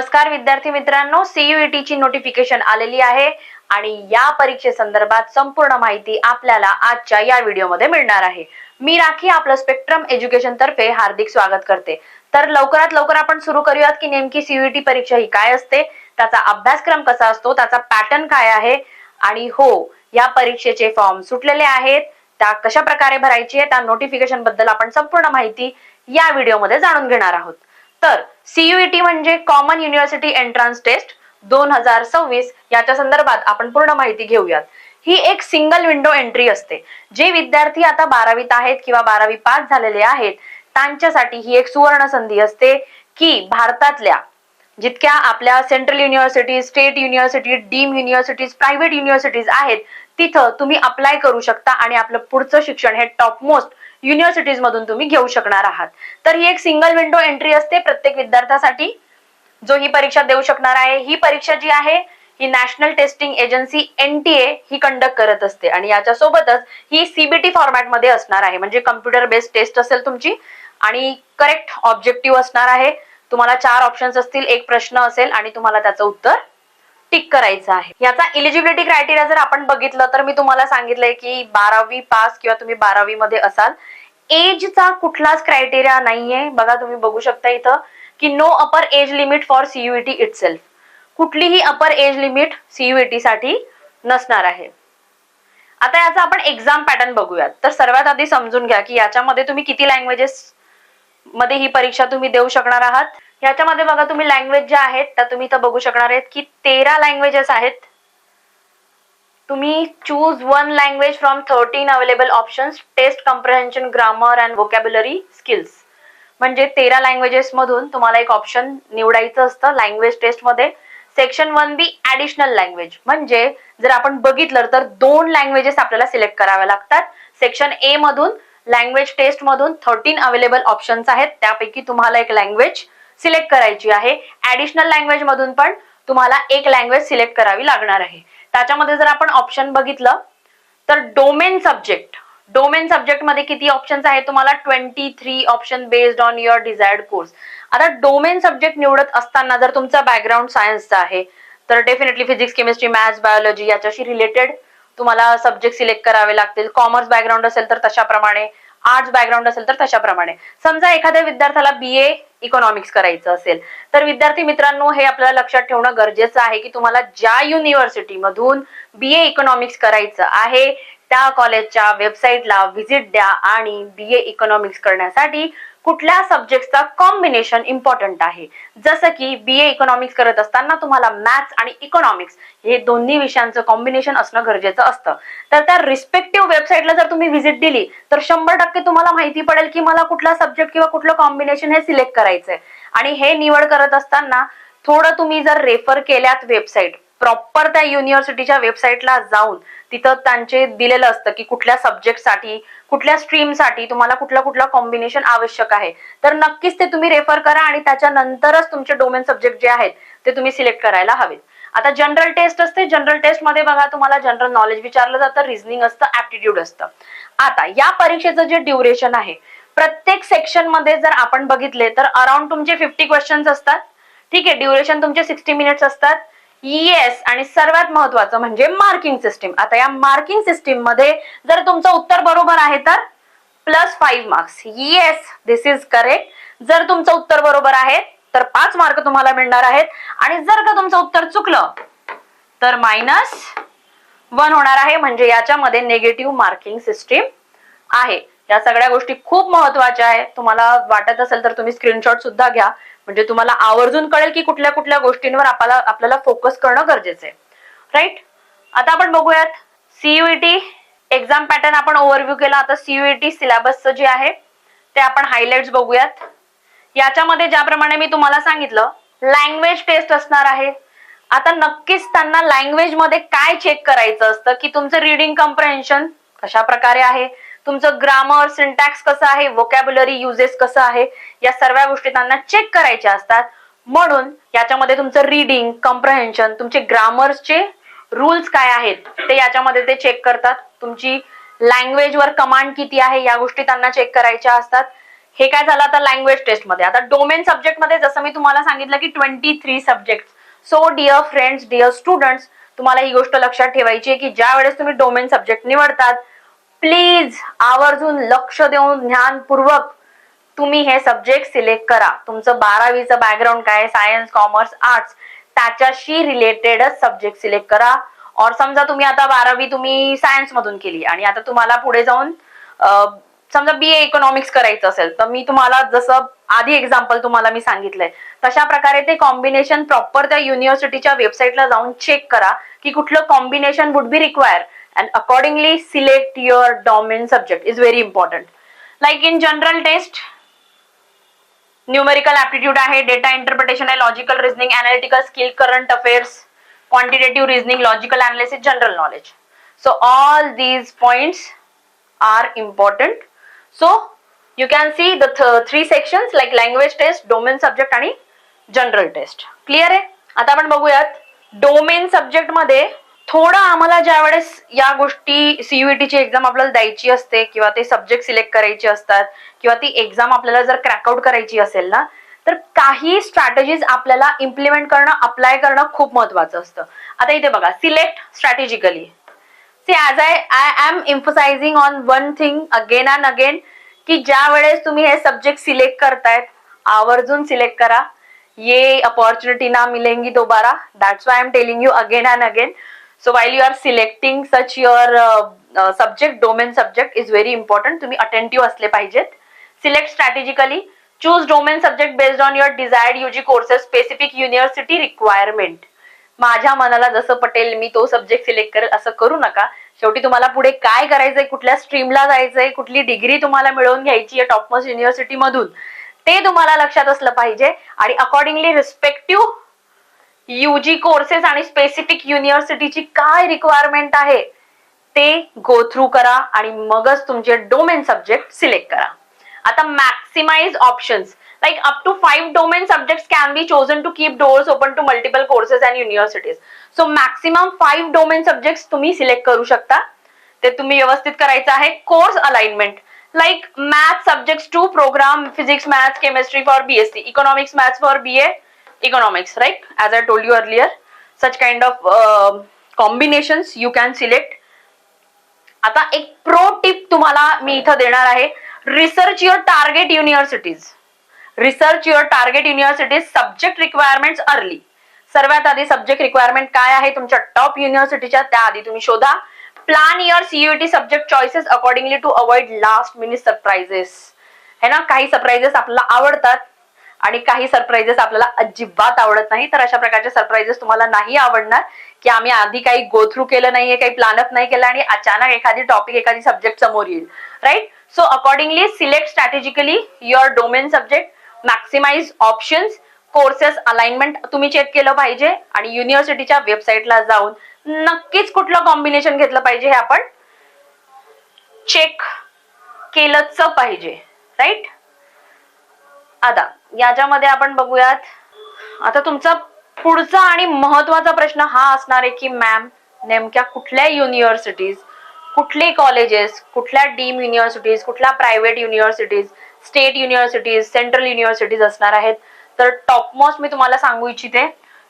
नमस्कार विद्यार्थी मित्रांनो. सीयूईटी ची नोटिफिकेशन आलेली आहे आणि या परीक्षेसंदर्भात संपूर्ण माहिती आपल्याला आजच्या या व्हिडिओमध्ये मिळणार आहे. मी राखी आपलं स्पेक्ट्रम एज्युकेशन तर्फे हार्दिक स्वागत करते. तर लवकरात लवकर आपण सुरू करूयात की नेमकी सीयूईटी परीक्षा ही काय असते त्याचा अभ्यासक्रम कसा असतो त्याचा पॅटर्न काय आहे आणि हो या परीक्षेचे फॉर्म सुटलेले आहेत. त्या कशा प्रकारे भरायची आहे त्या नोटिफिकेशनबद्दल आपण संपूर्ण माहिती या व्हिडिओमध्ये जाणून घेणार आहोत. तर सीयूईटी म्हणजे कॉमन युनिव्हर्सिटी एंट्रन्स टेस्ट दोन हजार सव्वीस. याच्या संदर्भात आपण पूर्ण माहिती घेऊयात. ही एक सिंगल विंडो एंट्री असते. जे विद्यार्थी आता बारावीत आहेत किंवा बारावी पास झालेले आहेत त्यांच्यासाठी ही एक सुवर्ण संधी असते की भारतातल्या जितक्या आपल्या central universities state university deem universities private universities आहेत तिथं तुम्ही अप्लाय करू शकता आणि आपलं पुढचं शिक्षण हे टॉप मोस्ट युनिव्हर्सिटीज मधून तुम्ही घेऊ शकणार आहात. तर ही एक सिंगल विंडो एंट्री असते प्रत्येक विद्यार्थ्यासाठी. जो ही परीक्षा देऊ शकणार आहे ही परीक्षा जी आहे ही नॅशनल टेस्टिंग एजन्सी एनटीए ही कंडक्ट करत असते. आणि याच्या सोबतच ही सीबीटी फॉर्मॅटमध्ये असणार आहे. म्हणजे कम्प्युटर बेस्ड टेस्ट असेल तुमची आणि करेक्ट ऑब्जेक्टिव्ह असणार आहे. तुम्हाला चार ऑप्शन्स असतील एक प्रश्न असेल आणि तुम्हाला त्याचं उत्तर टिक करायचं आहे. याचा इलिजिबिलिटी क्रायटेरिया जर आपण बघितलं तर मी तुम्हाला सांगितलंय की बारावी पास किंवा तुम्ही बारावी मध्ये असाल एजचा कुठलाच क्रायटेरिया नाहीये. बघा तुम्ही बघू शकता इथं की no upper age limit for CUET itself कुठलीही अपर एज लिमिट सीयूईटी साठी नसणार आहे. आता याचा आपण एक्झाम पॅटर्न बघूयात. तर सर्वात आधी समजून घ्या की याच्यामध्ये तुम्ही किती लँग्वेजेस मध्ये ही परीक्षा तुम्ही देऊ शकणार आहात. ह्याच्यामध्ये बघा तुम्ही लँग्वेज ज्या आहेत त्या तुम्ही इथं बघू शकणार आहेत की तेरा लँग्वेजेस आहेत. तुम्ही choose one language from thirteen available options test comprehension grammar and vocabulary skills म्हणजे तेरा लँग्वेजेस मधून तुम्हाला एक ऑप्शन निवडायचं असतं लँग्वेज टेस्टमध्ये. Section one B additional language म्हणजे जर आपण बघितलं तर दोन लँग्वेजेस आपल्याला सिलेक्ट कराव्या लागतात. सेक्शन ए मधून लँग्वेज टेस्ट मधून थर्टीन अवेलेबल ऑप्शन्स आहेत. त्यापैकी तुम्हाला एक लँग्वेज सिलेक्ट करायची आहे. ऍडिशनल लँग्वेज मधून पण तुम्हाला एक लँग्वेज सिलेक्ट करावी लागणार आहे. त्याच्यामध्ये जर आपण ऑप्शन बघितलं तर डोमेन सब्जेक्ट डोमेन सब्जेक्टमध्ये किती ऑप्शन्स आहेत तुम्हाला? Twenty three option based on your desired course आता डोमेन सब्जेक्ट निवडत असताना जर तुमचा बॅकग्राऊंड सायन्सचा आहे तर definitely physics chemistry maths biology याच्याशी रिलेटेड तुम्हाला सब्जेक्ट सिलेक्ट करावे लागतील. कॉमर्स बॅकग्राऊंड असेल तर तशाप्रमाणे आर्ट्स बॅकग्राऊंड असेल तर तशाप्रमाणे. समजा एखाद्या विद्यार्थ्याला बी ए इकॉनॉमिक्स करायचं असेल. तर विद्यार्थी मित्रांनो हे आपल्याला लक्षात ठेवणं गरजेचं आहे की तुम्हाला ज्या युनिव्हर्सिटी मधून बी ए इकॉनॉमिक्स करायचं आहे त्या कॉलेजच्या वेबसाईटला व्हिजिट द्या आणि बी ए इकॉनॉमिक्स करण्यासाठी कुठल्या सब्जेक्टचा कॉम्बिनेशन इम्पॉर्टंट आहे? जसं की बी ए इकॉनॉमिक्स करत असताना तुम्हाला मॅथ्स आणि इकॉनॉमिक्स हे दोन्ही विषयांचं कॉम्बिनेशन असणं गरजेचं असतं. तर त्या रिस्पेक्टिव्ह वेबसाईटला जर तुम्ही व्हिजिट दिली तर शंभर टक्के तुम्हाला माहिती पडेल की मला कुठला सब्जेक्ट किंवा कुठलं कॉम्बिनेशन हे सिलेक्ट करायचंय. आणि हे निवड करत असताना थोडं तुम्ही जर रेफर केल्यात वेबसाईट प्रॉपर त्या युनिव्हर्सिटीच्या वेबसाईटला जाऊन तिथं त्यांचे दिलेलं असतं की कुठल्या सब्जेक्टसाठी कुठल्या स्ट्रीमसाठी तुम्हाला कुठला कुठला कॉम्बिनेशन आवश्यक आहे. तर नक्कीच ते तुम्ही रेफर करा आणि त्याच्यानंतरच तुमचे डोमेन सब्जेक्ट जे आहेत ते तुम्ही सिलेक्ट करायला हवेत. आता जनरल टेस्ट असते जनरल टेस्टमध्ये बघा तुम्हाला जनरल नॉलेज विचारलं जातं रिझनिंग असतं ऍप्टिट्यूड असतं. आता या परीक्षेचं जे ड्युरेशन आहे प्रत्येक सेक्शनमध्ये जर आपण बघितले तर अराउंड तुमचे फिफ्टी क्वेश्चन्स असतात. ठीक आहे ड्युरेशन तुमचे सिक्स्टी मिनिट्स असतात. येस आणि सर्वात महत्वाचं म्हणजे मार्किंग सिस्टीम आता या मार्किंग सिस्टीममध्ये जर तुमचं उत्तर बरोबर आहे तर plus five marks yes this is correct जर तुमचं उत्तर बरोबर आहे तर पाच मार्क तुम्हाला मिळणार आहेत. आणि जर का तुमचं उत्तर चुकलं तर मायनस वन होणार आहे. म्हणजे याच्यामध्ये निगेटिव्ह मार्किंग सिस्टीम आहे. या सगळ्या गोष्टी खूप महत्त्वाच्या आहेत तुम्हाला वाटत असेल तर तुम्ही स्क्रीनशॉट सुद्धा घ्या. म्हणजे तुम्हाला आवर्जून कळेल की कुठल्या कुठल्या गोष्टींवर आपल्याला आपल्याला फोकस करणं गरजेचं आहे. राईट आता आपण बघूयात सीयूईटी एक्झाम पॅटर्न आपण ओव्हरव्ह्यू केला. आता सीयूईटी सिलेबसचं जे आहे ते आपण हायलाइट्स बघूयात. याच्यामध्ये ज्याप्रमाणे मी तुम्हाला सांगितलं लँग्वेज टेस्ट असणार आहे. आता नक्कीच त्यांना लँग्वेजमध्ये काय चेक करायचं असतं की तुमचं रिडिंग कम्प्रेन्शन कशा प्रकारे आहे तुमचं ग्रामर सिंटॅक्स कसं आहे वोकॅब्युलरी युजेस कसं आहे या सर्व गोष्टी त्यांना चेक करायच्या असतात. म्हणून याच्यामध्ये तुमचं रिडिंग कम्प्रहेन्शन तुमचे ग्रामर्सचे रूल्स काय आहेत ते याच्यामध्ये ते चेक करतात. तुमची लँग्वेजवर कमांड किती आहे या गोष्टी त्यांना चेक करायच्या असतात. हे काय झालं आता लँग्वेज टेस्टमध्ये? आता डोमेन सब्जेक्टमध्ये जसं मी तुम्हाला सांगितलं की twenty three subject so dear friends dear students तुम्हाला ही गोष्ट लक्षात ठेवायची आहे की ज्या वेळेस तुम्ही डोमेन सब्जेक्ट निवडतात प्लीज आवर्जून लक्ष देऊन ज्ञानपूर्वक तुम्ही हे सब्जेक्ट सिलेक्ट करा. तुमचं बारावीचं बॅकग्राऊंड काय सायन्स कॉमर्स आर्ट्स त्याच्याशी रिलेटेडच सब्जेक्ट सिलेक्ट करा. और समजा तुम्ही आता बारावी तुम्ही सायन्स मधून केली आणि आता तुम्हाला पुढे जाऊन समजा बी ए इकॉनॉमिक्स करायचं असेल तर मी तुम्हाला जसं आधी एक्झाम्पल तुम्हाला मी सांगितलंय तशा प्रकारे ते कॉम्बिनेशन प्रॉपर त्या युनिव्हर्सिटीच्या वेबसाईटला जाऊन चेक करा की कुठलं combination would be require and accordingly select your domain subject is very important like in general test numerical aptitude आहे डेटा इंटरप्रिटेशन आहे logical reasoning analytical skill current affairs quantitative reasoning logical analysis general knowledge so all these points are important so you can see the three sections like language test domain subject आणि general test clear आहे? आता आपण बघूयात domain सब्जेक्टमध्ये थोडं आम्हाला ज्या वेळेस या गोष्टी सीयूईटी ची एक्झाम आपल्याला द्यायची असते किंवा ते सब्जेक्ट सिलेक्ट करायचे असतात किंवा ती एक्झाम आपल्याला जर क्रॅकआउट करायची असेल ना तर काही स्ट्रॅटेजीज आपल्याला इम्प्लिमेंट करणं अप्लाय करणं खूप महत्वाचं असतं. आता इथे बघा select strategically see as I I am emphasizing on one thing again and again की ज्या वेळेस तुम्ही हे सब्जेक्ट सिलेक्ट करतायत आवर्जून सिलेक्ट करा. ये अपॉर्च्युनिटी ना मिलेंगी दोबारा. That's why am telling you again and again so while you are selecting such your subject domain subject is very important तुम्ही अटेंटिव्ह असले पाहिजेत select strategically choose domain subject based on your desired UG courses specific university requirement माझ्या मनाला जसं पटेल मी तो subject select करेल असं करू नका. शेवटी तुम्हाला पुढे काय करायचंय कुठल्या स्ट्रीमला जायचंय कुठली डिग्री तुम्हाला मिळवून घ्यायची आहे टॉपमोस्ट युनिव्हर्सिटी मधून ते तुम्हाला लक्षात असलं पाहिजे. आणि अकॉर्डिंगली रिस्पेक्टिव्ह युजी कोर्सेस आणि स्पेसिफिक युनिव्हर्सिटीची काय रिक्वायरमेंट आहे ते गो थ्रू करा आणि मगच तुमचे डोमेन सब्जेक्ट सिलेक्ट करा. आता maximize options like up to five domain subject can be chosen to keep doors open to multiple courses and universities so maximum five domain subject तुम्ही select करू शकता. ते तुम्ही व्यवस्थित करायचं आहे. Course alignment like math subject to program physics maths chemistry for BSc economics maths for B A economics right as I told you earlier such kind of uh, combinations you can select. आता एक pro tip तुम्हाला मी इथं देणार आहे. Research your target universities research your target universities subject requirement early सर्वात आधी subject requirement काय आहे तुमच्या टॉप युनिव्हर्सिटीच्या त्याआधी तुम्ही शोधा. Plan your CUET subject choices accordingly to avoid last minute surprises है ना? काही सरप्राइजेस आपल्याला आवडतात. आणि काही सरप्राइजेस आपल्याला अजिबात आवडत नाही. तर अशा प्रकारचे सरप्राइजेस तुम्हाला नाही आवडणार की आम्ही आधी काही गो थ्रू केलं नाहीये काही प्लॅनअप नाही केलं आणि अचानक एखादी टॉपिक एखादी सब्जेक्ट समोर येईल. Right so accordingly select strategically your domain subject maximize options courses alignment तुम्ही चेक केलं पाहिजे आणि युनिव्हर्सिटीच्या वेबसाईटला जाऊन नक्कीच कुठलं कॉम्बिनेशन घेतलं पाहिजे हे आपण चेक केलंच पाहिजे. राईट आता याच्यामध्ये आपण बघूयात. आता तुमचा पुढचा आणि महत्त्वाचा प्रश्न हा असणार आहे की मॅम नेमक्या कुठल्या युनिव्हर्सिटीज कुठले कॉलेजेस कुठल्या डीम युनिव्हर्सिटीज कुठल्या private universities state universities central universities असणार आहेत? तर टॉपमोस्ट मी तुम्हाला सांगू इच्छिते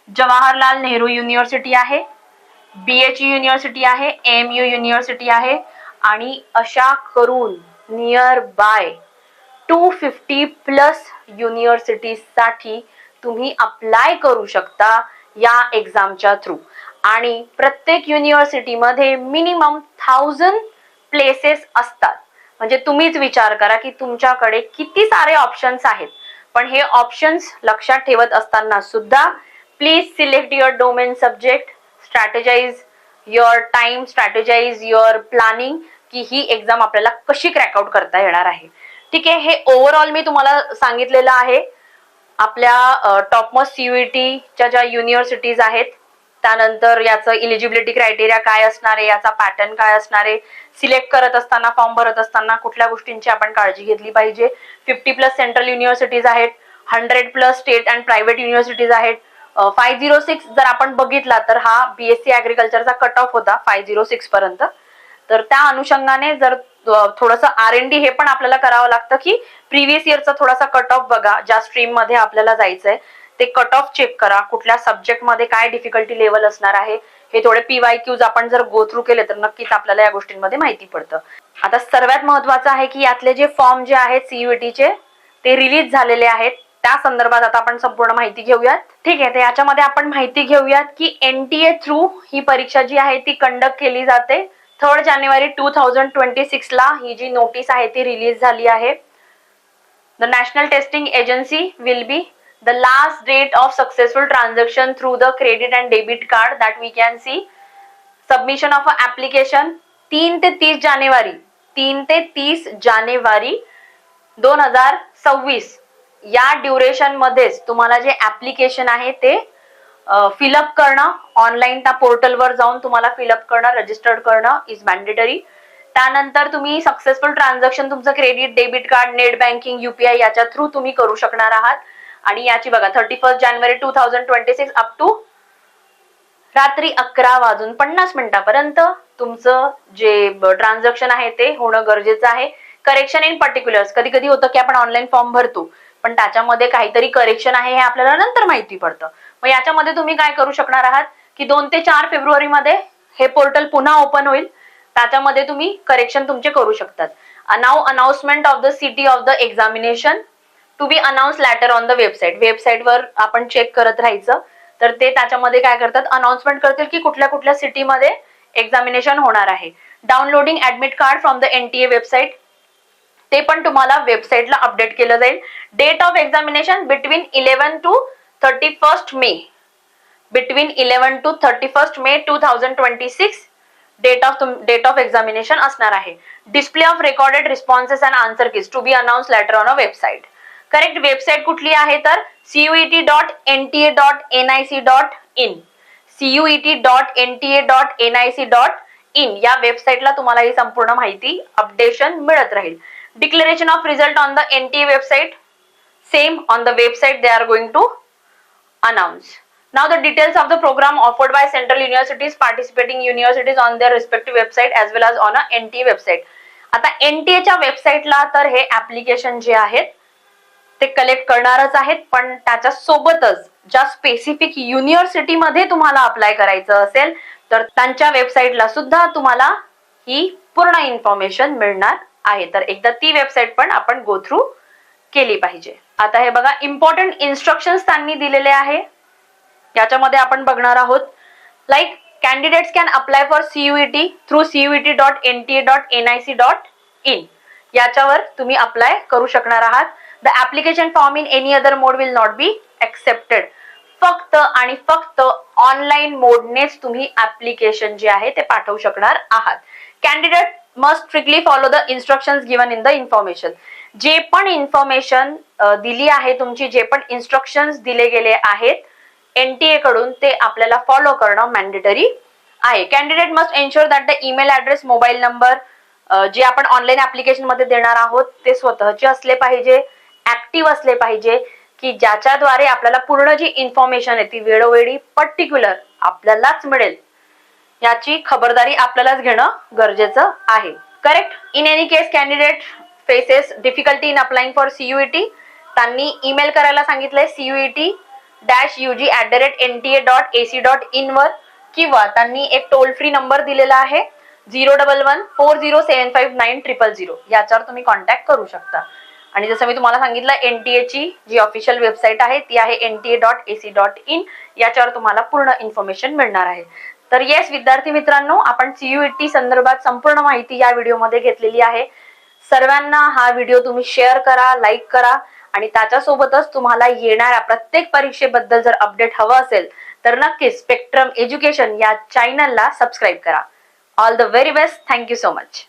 जवाहरलाल नेहरू युनिव्हर्सिटी आहे बीएच युनिव्हर्सिटी आहे एम यू युनिव्हर्सिटी आहे आणि अशा करून nearby to fifty plus युनिव्हर्सिटीसाठी तुम्ही अप्लाय करू शकता या एक्झामच्या थ्रू आणि प्रत्येक युनिव्हर्सिटीमध्ये मिनिमम थाउजंड प्लेसेस असतात. म्हणजे तुम्हीच विचार करा की तुमच्याकडे किती सारे ऑप्शन्स आहेत. पण हे ऑप्शन्स लक्षात ठेवत असताना सुद्धा please select your domain subject strategize your time strategize your planning की ही एक्झाम आपल्याला कशी क्रॅकआउट करता येणार आहे. ठीक आहे हे ओव्हरऑल मी तुम्हाला सांगितलेलं आहे. आपल्या टॉपमोस्ट सीयूईटीच्या ज्या युनिव्हर्सिटीज आहेत त्यानंतर याचं इलिजिबिलिटी क्रायटेरिया काय असणार आहे याचा पॅटर्न काय असणार आहे सिलेक्ट करत असताना फॉर्म भरत असताना कुठल्या गोष्टींची आपण काळजी घेतली पाहिजे. फिफ्टी प्लस सेंट्रल युनिव्हर्सिटीज आहेत hundred plus state and private universities आहेत. फाय झिरो सिक्स जर आपण बघितला तर हा बीएससी ऍग्रिकल्चरचा कट ऑफ होता फाय झिरो सिक्स पर्यंत. तर त्या अनुषंगाने जर थोडंसं आर एन डी हे पण आपल्याला करावं लागतं की प्रिव्हियस इयरचा थोडासा कट ऑफ बघा ज्या स्ट्रीममध्ये आपल्याला जायचंय ते कट ऑफ चेक करा. कुठल्या सब्जेक्टमध्ये काय डिफिकल्टी लेवल असणार आहे हे थोडे पीवाय क्यूज आपण जर गो थ्रू केले तर नक्कीच आपल्याला या गोष्टींमध्ये माहिती पडतं. आता सर्वात महत्वाचं आहे की यातले जे फॉर्म जे आहेत सीयूटीचे ते रिलीज झालेले आहेत. त्या संदर्भात आता आपण संपूर्ण माहिती घेऊयात. ठीक आहे तर याच्यामध्ये आपण माहिती घेऊयात की एनटीए थ्रू ही परीक्षा जी आहे ती कंडक्ट केली जाते. थर्ड जानेवारी टू थाउजंड ट्वेंटी सिक्स ला ही जी नोटीस आहे ती रिलीज झाली आहे. The national testing agency will be the last date of successful transaction through the credit and debit card that we can see submission of a application तीन ते तीस जानेवारी तीन ते तीस जानेवारी दोन हजार सव्वीस. या ड्युरेशन मध्येच तुम्हाला जे ऍप्लिकेशन आहे ते फिलअप करणं ऑनलाईन त्या पोर्टलवर जाऊन तुम्हाला फिलअप करणं रजिस्टर्ड करणं इज मॅन्डेटरी त्यानंतर तुम्ही सक्सेसफुल ट्रान्झॅक्शन तुमचं credit debit card net banking UPI याच्या थ्रू तुम्ही करू शकणार आहात. आणि याची बघा thirty first January two thousand twenty six up to रात्री अकरा वाजून पन्नास मिनिटापर्यंत तुमचं जे ट्रान्झॅक्शन आहे ते होणं गरजेचं आहे. करेक्शन इन पर्टिक्युलर्स कधी कधी होतं की आपण ऑनलाईन फॉर्म भरतो पण त्याच्यामध्ये काहीतरी करेक्शन आहे हे आपल्याला नंतर माहिती पडतं. मग याच्यामध्ये तुम्ही काय करू शकणार आहात की दोन ते चार फेब्रुवारी मध्ये हे पोर्टल पुन्हा ओपन होईल. त्याच्यामध्ये तुम्ही करेक्शन तुमचे करू शकतात. नाव announcement of the city of the examination to be announce later on the website वेबसाईटवर आपण चेक करत राहायचं. तर ते त्याच्यामध्ये काय करतात? अनाउन्समेंट करतील की कुठल्या कुठल्या सिटीमध्ये एक्झामिनेशन होणार आहे. Downloading admit card from the NTA website ते पण तुम्हाला वेबसाईटला अपडेट केलं जाईल. Date of examination between eleven to thirty first May between eleven to thirty first May two thousand twenty six date of date of examination असणार आहे. Display of recorded responses and answer keys to be announce later on a website correct website कुठली आहे तर? CUET dot N T A dot N I C dot in CUET dot N T A dot N I C dot in या वेबसाईटला तुम्हाला ही संपूर्ण माहिती updation मिळत राहील. Declaration of result on the N T A website same on the website they are going to announce now the details of the program offered by central universities participating universities on their respective website as well as on a N T website आता N T एच्या वेबसाईटला तर हे application जे आहेत ते collect करणारच आहेत पण त्याच्या सोबतच ज्या स्पेसिफिक युनिव्हर्सिटीमध्ये तुम्हाला अप्लाय करायचं असेल तर त्यांच्या वेबसाईटला सुद्धा तुम्हाला ही पूर्ण इन्फॉर्मेशन मिळणार आहे. तर एकदा ती वेबसाईट पण आपण गो थ्रू केली पाहिजे. आता हे बघा इम्पॉर्टंट इन्स्ट्रक्शन त्यांनी दिलेले आहे. याच्यामध्ये आपण बघणार आहोत like candidates can apply for CUET through CUET dot N T A dot N I C dot in याच्यावर तुम्ही अप्लाय करू शकणार आहात. The application form in any other mode will not be accepted फक्त आणि फक्त ऑनलाईन मोडनेच तुम्ही application जे आहे ते पाठवू शकणार आहात. Candidate must strictly follow the instruction given in the information जे पण इन्फॉर्मेशन दिली आहे तुमची जे पण इन्स्ट्रक्शन दिले गेले आहेत एनटीए कडून ते आपल्याला फॉलो करणं मॅन्डेटरी आहे. Candidate must ensure that the email address mobile number जे आपण ऑनलाईन ऍप्लिकेशनमध्ये देणार आहोत ते स्वतःचे असले पाहिजे ऍक्टिव्ह असले पाहिजे की ज्याच्याद्वारे आपल्याला पूर्ण जी इन्फॉर्मेशन आहे ती वेळोवेळी पर्टिक्युलर आपल्यालाच मिळेल. याची खबरदारी आपल्यालाच घेणं गरजेचं आहे. Correct in any case candidate faces difficulty in applying for CUET त्यांनी ईमेल करायला सांगितलंय CUET dash UG at the rate N T A dot A C dot इनवर किंवा त्यांनी एक टोल फ्री नंबर दिलेला आहे zero double one four zero seven five nine triple zero याच्यावर तुम्ही कॉन्टॅक्ट करू शकता. आणि जसं मी तुम्हाला सांगितलं एनटीए ची जी ऑफिशियल वेबसाईट आहे ती आहे N T A dot A C dot in याच्यावर तुम्हाला पूर्ण इन्फॉर्मेशन मिळणार आहे. तर येस विद्यार्थी मित्रांनो आपण सीयूईटी संदर्भात संपूर्ण माहिती या व्हिडिओमध्ये घेतलेली आहे. सर्वांना हा व्हिडिओ तुम्ही शेअर करा लाईक करा आणि त्याच्यासोबतच तुम्हाला येणाऱ्या प्रत्येक परीक्षेबद्दल जर अपडेट हवं असेल तर नक्कीच स्पेक्ट्रम एज्युकेशन या चॅनलला सबस्क्राईब करा. All the very best thank you so much